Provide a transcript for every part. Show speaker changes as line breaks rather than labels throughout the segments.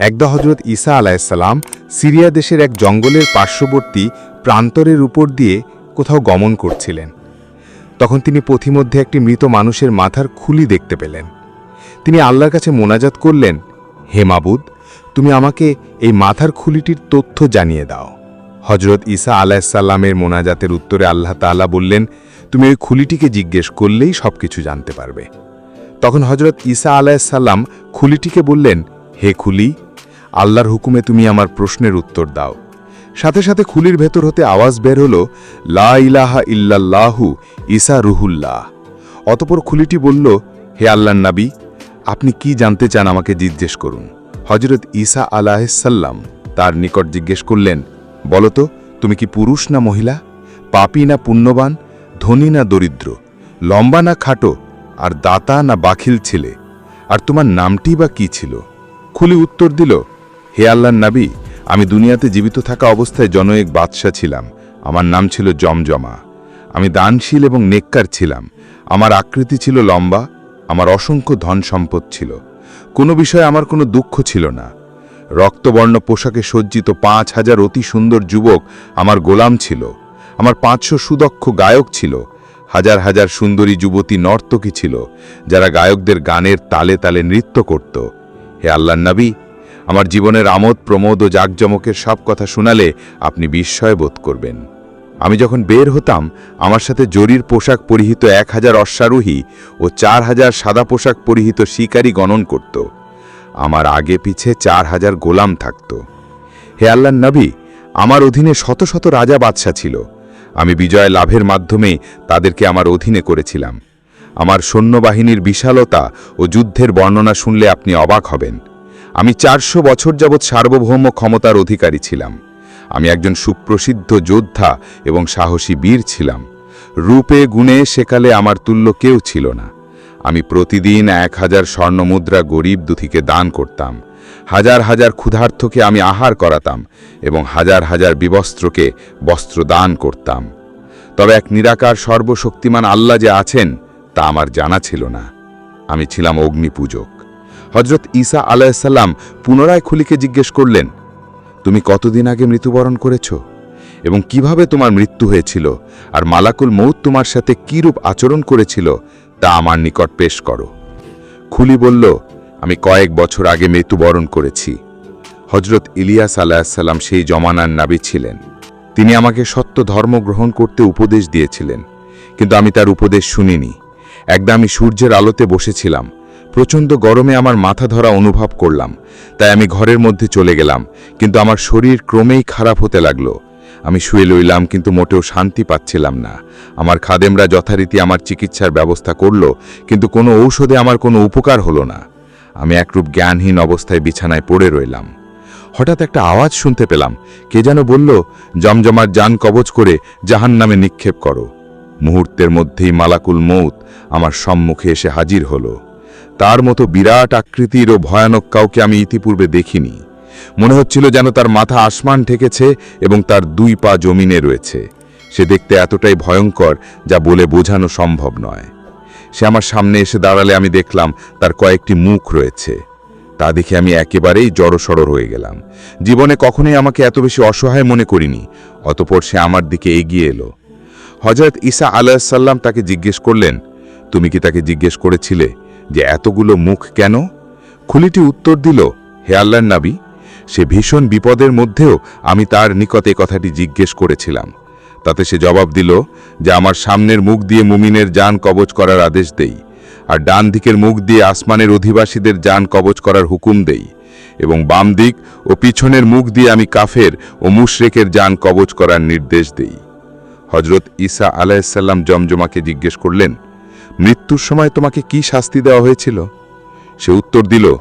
একদা হজরত ঈসা আলাইসাল্লাম সিরিয়া দেশের এক জঙ্গলের পার্শ্ববর্তী প্রান্তরের উপর দিয়ে কোথাও গমন করছিলেন। তখন তিনি পথিমধ্যে একটি মৃত মানুষের মাথার খুলি দেখতে পেলেন। তিনি আল্লাহর কাছে মোনাজাত করলেন, হে মাবুদ, তুমি আমাকে এই মাথার খুলিটির তথ্য জানিয়ে দাও। হজরত ঈসা আলাইসাল্লামের মোনাজাতের উত্তরে আল্লাহ তাআলা বললেন, তুমি ওই খুলিটিকে জিজ্ঞেস করলেই সব কিছু জানতে পারবে। তখন হজরত ঈসা আলাইসাল্লাম খুলিটিকে বললেন, হে খুলি আল্লাহর হুকুমে তুমি আমার প্রশ্নের উত্তর দাও। সাথে সাথে খুলির ভেতর হতে আওয়াজ বের হল, লা ইলাহা ইল্লাল্লাহু ঈসা রুহুল্লাহ। অতপর খুলিটি বলল, হে আল্লাহর নাবী, আপনি কি জানতে চান আমাকে জিজ্ঞেস করুন? হজরত ঈসা আলাহিসাল্লাম তার নিকট জিজ্ঞেস করলেন বলতো তুমি কি পুরুষ না মহিলা? পাপী না পুণ্যবান? ধনী না দরিদ্র? লম্বা না খাটো? আর দাতা না বাখিল ছিলে? আর তোমার নামটি বা কি ছিল? খুলি উত্তর দিল হে আল্লাহর নাবী, আমি দুনিয়াতে জীবিত থাকা অবস্থায় জনয়েক বাদশা ছিলাম। আমার নাম ছিল জমজমা। আমি দানশীল এবং নেককার ছিলাম। আমার আকৃতি ছিল লম্বা, আমার অসংখ্য ধন সম্পদ ছিল। কোনো বিষয়ে আমার কোনো দুঃখ ছিল না। রক্তবর্ণ পোশাকে সজ্জিত পাঁচ হাজার অতি সুন্দর যুবক আমার গোলাম ছিল। আমার পাঁচশো সুদক্ষ গায়ক ছিল। হাজার হাজার সুন্দরী যুবতী নর্তকী ছিল, যারা গায়কদের গানের তালে তালে নৃত্য করত। হে আল্লাহ নবী আমার জীবনের আমোদ, প্রমোদ ও জাকজমকের সব কথা শোনালে আপনি বিস্ময় বোধ করবেন। আমি যখন বের হতাম, আমার সাথে জরির পোশাক পরিহিত এক হাজার অশ্বারোহী ও চার হাজার সাদা পোশাক পরিহিত শিকারী গণন করত। আমার আগে পিছে চার হাজার গোলাম থাকত। হে আল্লাহ নবী, আমার অধীনে শত শত রাজা বাদশা ছিল। আমি বিজয় লাভের মাধ্যমে তাদেরকে আমার অধীনে করেছিলাম। আমার সৈন্যবাহিনীর বিশালতা ও যুদ্ধের বর্ণনা শুনলে আপনি অবাক হবেন। আমি চারশো বছর যাবৎ সার্বভৌম ক্ষমতার অধিকারী ছিলাম। আমি একজন সুপ্রসিদ্ধ যোদ্ধা এবং সাহসী বীর ছিলাম। রূপে, গুণে, সেকালে আমার তুল্য কেউ ছিল না। আমি প্রতিদিন এক হাজার স্বর্ণমুদ্রা গরিব দুথিকে দান করতাম। হাজার হাজার ক্ষুধার্থকে আমি আহার করাতাম এবং হাজার হাজার বিবস্ত্রকে বস্ত্র দান করতাম। তবে এক নিরাকার সর্বশক্তিমান আল্লাহ যে আছেন, তা আমার জানা ছিল না। আমি ছিলাম অগ্নিপূজক। হজরত ঈসা আলাইসাল্লাম পুনরায় খুলিকে জিজ্ঞেস করলেন, তুমি কতদিন আগে মৃত্যুবরণ করেছ? এবং কীভাবে তোমার মৃত্যু হয়েছিল? আর মালাকুল মৌত তোমার সাথে কিরূপ আচরণ করেছিল, তা আমার নিকট পেশ করো। খুলি বলল, আমি কয়েক বছর আগে মৃত্যুবরণ করেছি। হজরত ইলিয়াস আলাহিসাল্লাম সেই জমানার নাবি ছিলেন। তিনি আমাকে সত্য ধর্ম গ্রহণ করতে উপদেশ দিয়েছিলেন, কিন্তু আমি তার উপদেশ শুনিনি। একদা আমি সূর্যের আলোতে বসেছিলাম প্রচণ্ড গরমে আমার মাথা ধরা অনুভব করলাম। তাই আমি ঘরের মধ্যে চলে গেলাম, কিন্তু আমার শরীর ক্রমেই খারাপ হতে লাগল। আমি শুয়ে লইলাম, কিন্তু মোটেও শান্তি পাচ্ছিলাম না। আমার খাদেমরা যথারীতি আমার চিকিৎসার ব্যবস্থা করল, কিন্তু কোনো ঔষধে আমার কোনো উপকার হলো না। আমি একরূপ জ্ঞানহীন অবস্থায় বিছানায় পড়ে রইলাম। হঠাৎ একটা আওয়াজ শুনতে পেলাম। কে যেন বলল, জমজমার যান কবচ করে জাহান নামে নিক্ষেপ করো। মুহূর্তের মধ্যেই মালাকুল মৌত আমার সম্মুখে এসে হাজির হলো। তার মতো বিরাট আকৃতির ও ভয়ানক কাউকে আমি ইতিপূর্বে দেখিনি। মনে হচ্ছিল যেন তার মাথা আসমান ঠেকেছে এবং তার দুই পা জমিনে রয়েছে। সে দেখতে এতটাই ভয়ঙ্কর যা বলে বোঝানো সম্ভব নয়। সে আমার সামনে এসে দাঁড়ালে আমি দেখলাম তার কয়েকটি মুখ রয়েছে। তা দেখে আমি একেবারেই জড়সড় হয়ে গেলাম। জীবনে কখনোই আমাকে এত বেশি অসহায় মনে করিনি, অতপর সে আমার দিকে এগিয়ে এলো। হজরত ঈসা আলাহিসাল্লাম তাকে জিজ্ঞেস করলেন, তুমি কি তাকে জিজ্ঞেস করেছিলে? যে এতগুলো মুখ কেন? খুলিটি উত্তর দিল, হে আল্লাহর নাবী, সে ভীষণ বিপদের মধ্যেও আমি তার নিকটে কথাটি জিজ্ঞেস করেছিলাম। তাতে সে জবাব দিল যে আমার সামনের মুখ দিয়ে মুমিনের যান কবচ করার আদেশ দেই, আর ডান দিকের মুখ দিয়ে আসমানের অধিবাসীদের যান কবচ করার হুকুম দেই, এবং বাম দিক ও পিছনের মুখ দিয়ে আমি কাফের ও মুশরেকের যান কবচ করার নির্দেশ দেই। হজরত ঈসা আলাইসাল্লাম জমজমাকে জিজ্ঞেস করলেন মৃত্যুর সময় তোমাকে কি শাস্তি দেওয়া হয়েছিল? সে উত্তর দিল,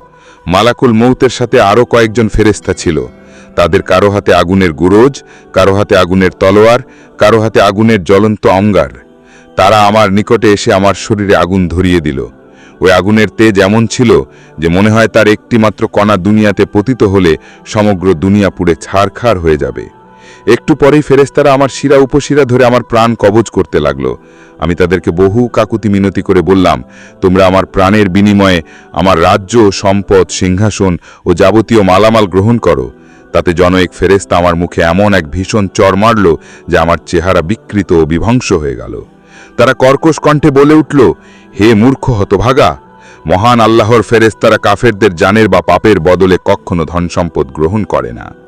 মালাকুল মৌতের সাথে আরও কয়েকজন ফেরেস্তা ছিল। তাদের কারও হাতে আগুনের গুরোজ, কারও হাতে আগুনের তলোয়ার, কারও হাতে আগুনের জ্বলন্ত অঙ্গার। তারা আমার নিকটে এসে আমার শরীরে আগুন ধরিয়ে দিল। ওই আগুনের তেজ এমন ছিল যে মনে হয় তার একটিমাত্র কণা দুনিয়াতে পতিত হলে সমগ্র দুনিয়া পুড়ে ছাড়খাড় হয়ে যাবে। একটু পরেই ফেরেস্তারা আমার শিরা উপশিরা ধরে আমার প্রাণ কবজ করতে লাগল। আমি তাদেরকে বহু কাকুতি মিনতি করে বললাম, তোমরা আমার প্রাণের বিনিময়ে আমার রাজ্য, সম্পদ, সিংহাসন ও যাবতীয় মালামাল গ্রহণ করো। তাতে জনয়েক ফেরেস্তা আমার মুখে এমন এক ভীষণ চর মারল যে আমার চেহারা বিকৃত ও বিভংস হয়ে গেল। তারা কর্কশ কণ্ঠে বলে উঠল, হে মূর্খ হতভাগা, মহান আল্লাহর ফেরেস্তারা কাফেরদের জানের বা পাপের বদলে কখনো ধন সম্পদ গ্রহণ করে না।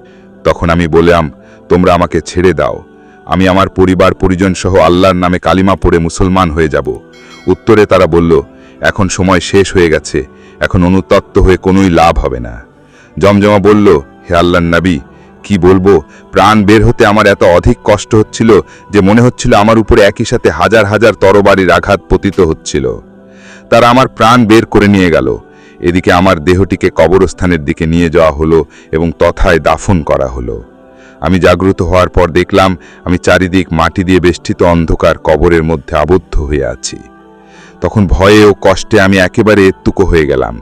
তখন আমি বললাম, তোমরা আমাকে ছেড়ে দাও। আমি আমার পরিবার পরিজন সহ আল্লাহর নামে কালিমা পড়ে মুসলমান হয়ে যাব। উত্তরে তারা বলল, এখন সময় শেষ হয়ে গেছে। এখন অনুতপ্ত হয়ে কোনোই লাভ হবে না। জমজমা বলল, হে আল্লাহর নাবী, কি বলব? প্রাণ বের হতে আমার এত অধিক কষ্ট হচ্ছিল যে মনে হচ্ছিল আমার উপরে একই সাথে হাজার হাজার তরবারির আঘাত পতিত হচ্ছিল। তারা আমার প্রাণ বের করে নিয়ে গেল। এদিকে আমার দেহটিকে কবরস্থানের দিকে নিয়ে যাওয়া হলো এবং তথায় দাফন করা হলো। আমি জাগ্রত হওয়ার পর দেখলাম, আমি চারিদিক মাটি দিয়ে বেষ্টিত অন্ধকার কবরের মধ্যে আবদ্ধ হয়ে আছি। তখন ভয়ে ও কষ্টে আমি একেবারে এত্তুকো হয়ে গেলাম।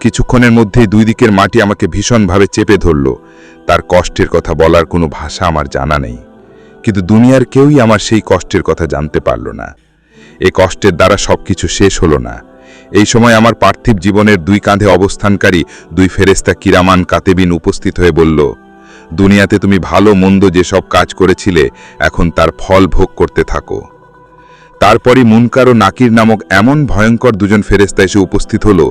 কিছুক্ষণের মধ্যেই দুই দিকের মাটি আমাকে ভীষণভাবে চেপে ধরল। তার কষ্টের কথা বলার কোনো ভাষা আমার জানা নেই। কিন্তু দুনিয়ার কেউই আমার সেই কষ্টের কথা জানতে পারল না। এ কষ্টের দ্বারা সবকিছু শেষ হলো না। এই সময় আমার পার্থিব জীবনের দুই কাঁধে অবস্থানকারী দুই ফেরেস্তা কিরামান কাতেবিন উপস্থিত হয়ে বলল, দুনিয়াতে তুমি ভালো মন্দ যেসব কাজ করেছিলে, এখন তার ফল ভোগ করতে থাকো। তারপরই মুনকার ও নাকির নামক এমন ভয়ঙ্কর দুজন ফেরেস্তা এসে উপস্থিত হলো,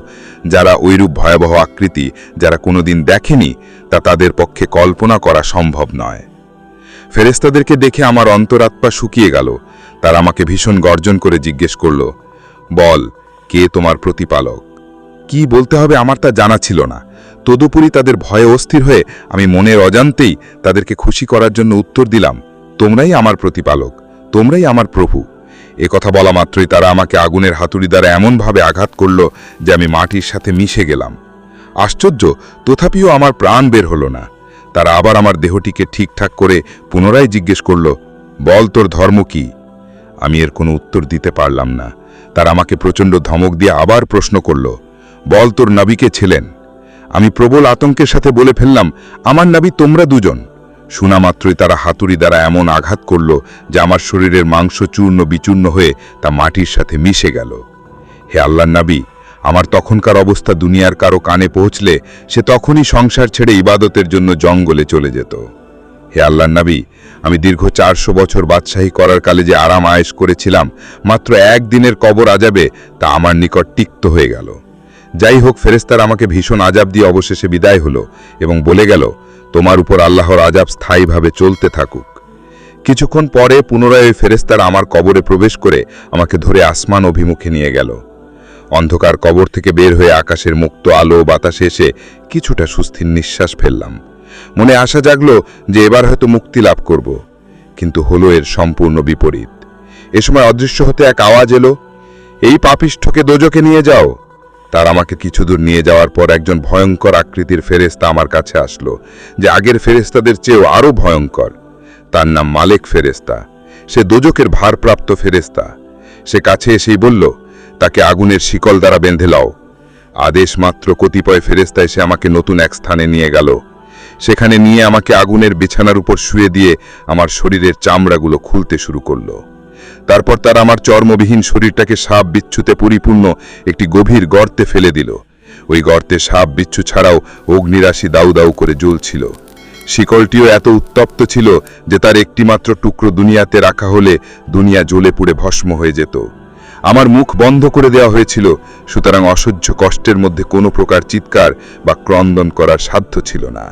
যারা ঐরূপ ভয়াবহ আকৃতি যারা কোনোদিন দেখেনি, তা তাদের পক্ষে কল্পনা করা সম্ভব নয়। ফেরেস্তাদেরকে দেখে আমার অন্তরাত্মা শুকিয়ে গেল। তারা আমাকে ভীষণ গর্জন করে জিজ্ঞেস করল, বল কে তোমার প্রতিপালক? কি বলতে হবে আমার তা জানা ছিল না। তদুপরি তাদের ভয়ে অস্থির হয়ে আমি মনের অজান্তেই তাদেরকে খুশি করার জন্য উত্তর দিলাম, তোমরাই আমার প্রতিপালক, তোমরাই আমার প্রভু। এ কথা বলা মাত্রই তারা আমাকে আগুনের হাতুড়ি দ্বারা এমনভাবে আঘাত করল যে আমি মাটির সাথে মিশে গেলাম। আশ্চর্য, তথাপিও আমার প্রাণ বের হলো না। তারা আবার আমার দেহটিকে ঠিকঠাক করে পুনরায় জিজ্ঞেস করল, বল তোর ধর্ম কি? আমি এর কোনো উত্তর দিতে পারলাম না। তারা আমাকে প্রচণ্ড ধমক দিয়ে আবার প্রশ্ন করল, বল তোর নাবিকে ছিলেন? আমি প্রবল আতঙ্কের সাথে বলে ফেললাম, আমার নাবি তোমরা দুজন। শোনা মাত্রই তারা হাতুড়ি দ্বারা এমন আঘাত করল যে আমার শরীরের মাংস চূর্ণ বিচূর্ণ হয়ে তা মাটির সাথে মিশে গেল। হে আল্লাহ নাবি, আমার তখনকার অবস্থা দুনিয়ার কারও কানে পৌঁছলে সে তখনই সংসার ছেড়ে ইবাদতের জন্য জঙ্গলে চলে যেত। হে আল্লাহ নাবি, আমি দীর্ঘ চারশো বছর বাদশাহী করার কালে যে আরাম আয়েশ করেছিলাম, মাত্র একদিনের কবর আজাবে, তা আমার নিকট তিক্ত হয়ে গেল। যাই হোক ফেরেস্তার আমাকে ভীষণ আজাব দিয়ে অবশেষে বিদায় হলো এবং বলে গেল, তোমার উপর আল্লাহর আজাব স্থায়ীভাবে চলতে থাকুক। কিছুক্ষণ পরে পুনরায় ওই ফেরেস্তার আমার কবরে প্রবেশ করে আমাকে ধরে আসমান অভিমুখে নিয়ে গেল। অন্ধকার কবর থেকে বের হয়ে আকাশের মুক্ত আলো বাতাসে এসে কিছুটা সুস্থির নিঃশ্বাস ফেললাম। মনে আশা জাগলো যে এবার হয়তো মুক্তি লাভ করব। কিন্তু হলো এর সম্পূর্ণ বিপরীত। এ সময় অদৃশ্য হতে এক আওয়াজ এলো। এই পাপিষ্ঠকে দোজকে নিয়ে যাও। তার আমাকে কিছু দূর নিয়ে যাওয়ার পর একজন ভয়ঙ্কর আকৃতির ফেরেস্তা আমার কাছে আসলো, যে আগের ফেরেস্তাদের চেয়েও আরও ভয়ঙ্কর। তার নাম মালেক ফেরেস্তা সে দোজকের ভারপ্রাপ্ত ফেরেস্তা সে কাছে এসেই বলল, তাকে আগুনের শিকল দ্বারা বেঁধে লাও। আদেশ মাত্র কতিপয় ফেরেস্তা এসে আমাকে নতুন এক স্থানে নিয়ে গেল। সেখানে নিয়ে আমাকে আগুনের বিছানার উপর শুয়ে দিয়ে আমার শরীরের চামড়াগুলো খুলতে শুরু করল। তারপর তার আমার চর্মবিহীন শরীরটাকে সাপ বিচ্ছুতে পরিপূর্ণ একটি গভীর গর্তে ফেলে দিল। ওই গর্তে সাপ বিচ্ছু ছাড়াও অগ্নিরাশি দাউ দাউ করে জ্বলছিল। শিকলটিও এত উত্তপ্ত ছিল যে তার একটিমাত্র টুকরো দুনিয়াতে রাখা হলে দুনিয়া জ্বলে পুড়ে ভস্ম হয়ে যেত। আমার মুখ বন্ধ করে দেওয়া হয়েছিল, সুতরাং অসহ্য কষ্টের মধ্যে কোনো প্রকার চিৎকার বা ক্রন্দন করার সাধ্য ছিল না।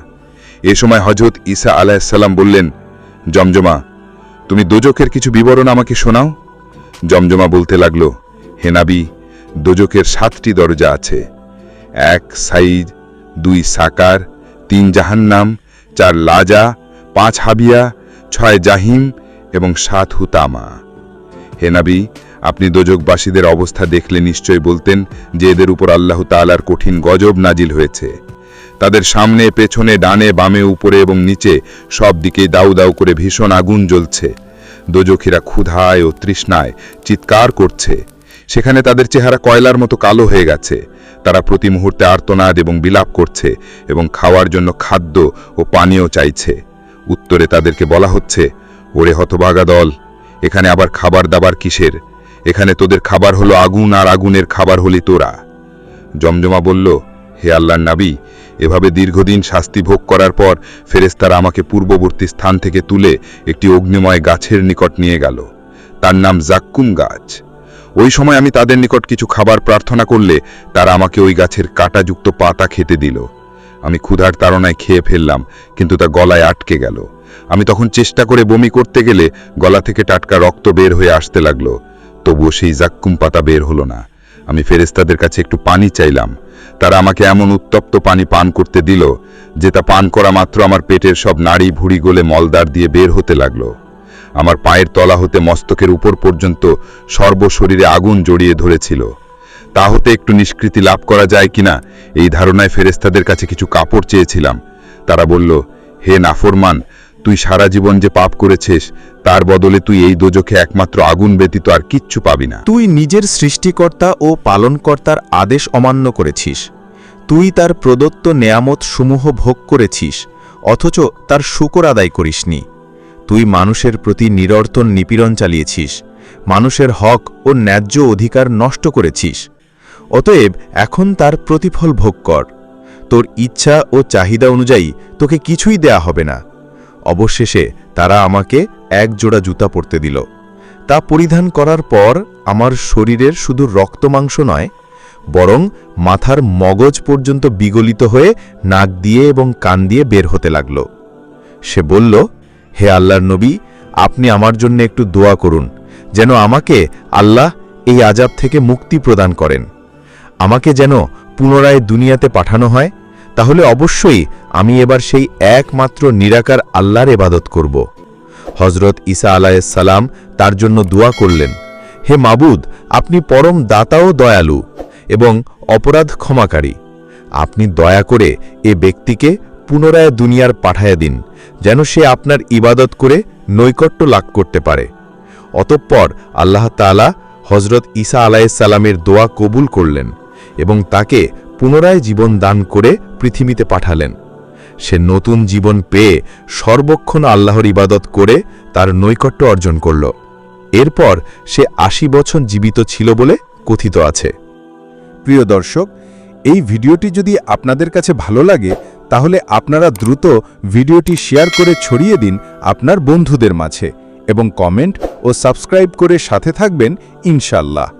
এ সময় হজরত ঈসা আলাহিসাল্লাম বললেন, জমজমা, তুমি দোজকের কিছু বিবরণ আমাকে শোনাও? জমজমা বলতে লাগল হেনাবি দোজকের সাতটি দরজা আছে। এক সাইজ, দুই সাকার, তিন জাহান্নাম, চার লাজা, পাঁচ হাবিয়া, ছয় জাহিম এবং সাত হুতামা। হেনাবি আপনি দোজকবাসীদের অবস্থা দেখলে নিশ্চয় বলতেন যে এদের উপর আল্লাহ তাআলার কঠিন গজব নাজিল হয়েছে। তাদের সামনে, পেছনে, ডানে, বামে, উপরে এবং নিচে সব দিকে দাউ দাউ করে ভীষণ আগুন জ্বলছে। দোজখীরা ক্ষুধায় ও তৃষ্ণায় চিৎকার করছে। সেখানে তাদের চেহারা কয়লার মতো কালো হয়ে গেছে। তারা প্রতি মুহূর্তে আর্তনাদ এবং বিলাপ করছে এবং খাওয়ার জন্য খাদ্য ও পানীয় চাইছে। উত্তরে তাদেরকে বলা হচ্ছে, ওরে হতভাগা দল, এখানে আবার খাবার দাবার কিসের? এখানে তোদের খাবার হলো আগুন আর আগুনের খাবার হলি তোরা। জমজমা বলল, হে আল্লাহর নাবি এভাবে দীর্ঘদিন শাস্তি ভোগ করার পর ফেরেস্তারা আমাকে পূর্ববর্তী স্থান থেকে তুলে একটি অগ্নিময় গাছের নিকট নিয়ে গেল। তার নাম জাক্কুম গাছ। ওই সময় আমি তাদের নিকট কিছু খাবার প্রার্থনা করলে তারা আমাকে ওই গাছের কাঁটাযুক্ত পাতা খেতে দিল। আমি ক্ষুধার তাড়নায় খেয়ে ফেললাম, কিন্তু তা গলায় আটকে গেল। আমি তখন চেষ্টা করে বমি করতে গেলে গলা থেকে টাটকা রক্ত বের হয়ে আসতে লাগল। তবুও সেই জাক্কুম পাতা বের হলো না। আমি ফেরেস্তাদের কাছে একটু পানি চাইলাম। তারা আমাকে এমন উত্তপ্ত পানি পান করতে দিল, যে তা পান করা মাত্র আমার পেটের সব নাড়ি ভুড়ি গলে মলদার দিয়ে বের হতে লাগল। আমার পায়ের তলা হতে মস্তকের উপর পর্যন্ত সর্বশরীরে আগুন জড়িয়ে ধরেছিল। তা হতে একটু নিষ্কৃতি লাভ করা যায় কিনা, এই ধারণায় ফেরেস্তাদের কাছে কিছু কাপড় চেয়েছিলাম। তারা বলল, হে নাফরমান তুই সারা জীবন যে পাপ করেছিস, তার বদলে তুই এই দোজখে একমাত্র আগুন ব্যতীত আর কিচ্ছু পাবি না।
তুই নিজের সৃষ্টিকর্তা ও পালনকর্তার আদেশ অমান্য করেছিস। তুই তার প্রদত্ত নেয়ামত সমূহ ভোগ করেছিস, অথচ তার শুকর আদায় করিসনি। তুই মানুষের প্রতি নিরর্তন নিপীড়ন চালিয়েছিস, মানুষের হক ও ন্যায্য অধিকার নষ্ট করেছিস। অতএব এখন তার প্রতিফল ভোগ কর। তোর ইচ্ছা ও চাহিদা অনুযায়ী তোকে কিছুই দেয়া হবে না। অবশেষে তারা আমাকে এক জোড়া জুতা পরতে দিল। তা পরিধান করার পর আমার শরীরের শুধু রক্তমাংস নয়, বরং মাথার মগজ পর্যন্ত বিগলিত হয়ে নাক দিয়ে এবং কান দিয়ে বের হতে লাগল। সে বলল, হে আল্লাহর নবী, আপনি আমার জন্য একটু দোয়া করুন, যেন আমাকে আল্লাহ এই আজাব থেকে মুক্তি প্রদান করেন। আমাকে যেন পুনরায় দুনিয়াতে পাঠানো হয় তাহলে অবশ্যই আমি এবার সেই একমাত্র নিরাকার আল্লাহর এবাদত করব। হজরত ঈসা আলাইসালাম তার জন্য দোয়া করলেন, হে মাবুদ, আপনি পরম দাতা ও দয়ালু এবং অপরাধ ক্ষমাকারী। আপনি দয়া করে এ ব্যক্তিকে পুনরায় দুনিয়ার পাঠায় দিন, যেন সে আপনার ইবাদত করে নৈকট্য লাভ করতে পারে। অতঃপর আল্লাহ তাআলা হজরত ঈসা আলাইসাল্লামের দোয়া কবুল করলেন এবং তাকে পুনরায় জীবন দান করে পৃথিবীতে পাঠালেন। সে নতুন জীবন পেয়ে সর্বক্ষণ আল্লাহর ইবাদত করে তার নৈকট্য অর্জন করল। এরপর সে আশি বছর জীবিত ছিল বলে কথিত আছে।
প্রিয় দর্শক, এই ভিডিওটি যদি আপনাদের কাছে ভালো লাগে, তাহলে আপনারা দ্রুত ভিডিওটি শেয়ার করে ছড়িয়ে দিন আপনার বন্ধুদের মাঝে এবং কমেন্ট ও সাবস্ক্রাইব করে সাথে থাকবেন ইনশাল্লাহ